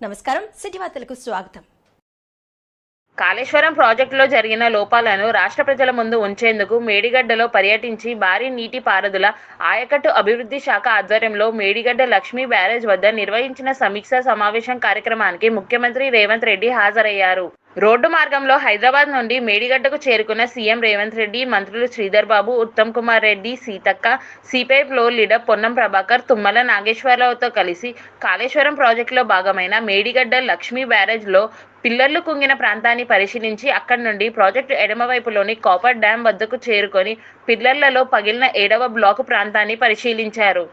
నమస్కారం. సిటీ వార్తలకు స్వాగతం. కాళేశ్వరం ప్రాజెక్టులో జరిగిన లోపాలను రాష్ట్ర ప్రజల ముందు ఉంచేందుకు మేడిగడ్డలో పర్యటించి భారీ నీటి పారుదల ఆయకట్టు అభివృద్ధి శాఖ ఆధ్వర్యంలో మేడిగడ్డ లక్ష్మీ బ్యారేజ్ వద్ద నిర్వహించిన సమీక్షా సమావేశం కార్యక్రమానికి ముఖ్యమంత్రి రేవంత్ రెడ్డి హాజరయ్యారు. రోడ్డు మార్గంలో హైదరాబాద్ నుండి మేడిగడ్డకు చేరుకున్న సీఎం రేవంత్ రెడ్డి మంత్రులు Sridhar Babu Uttam Kumar Reddy Seethakka CPI floor leader Ponnam Prabhakar Tummala నాగేశ్వరరావుతో కలిసి కాళేశ్వరం ప్రాజెక్టులో భాగమైన మేడిగడ్డ లక్ష్మీ బ్యారేజ్లో పిల్లర్లు కుంగిన ప్రాంతాన్ని పరిశీలించి అక్కడి నుండి ప్రాజెక్టు ఎడమవైపులోని కాపర్ డ్యాం వద్దకు చేరుకొని పిల్లర్లలో పగిలిన ఏడవ బ్లాకు ప్రాంతాన్ని పరిశీలించారు.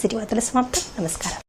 సిటీ వార్తల సమాప్తం నమస్కారం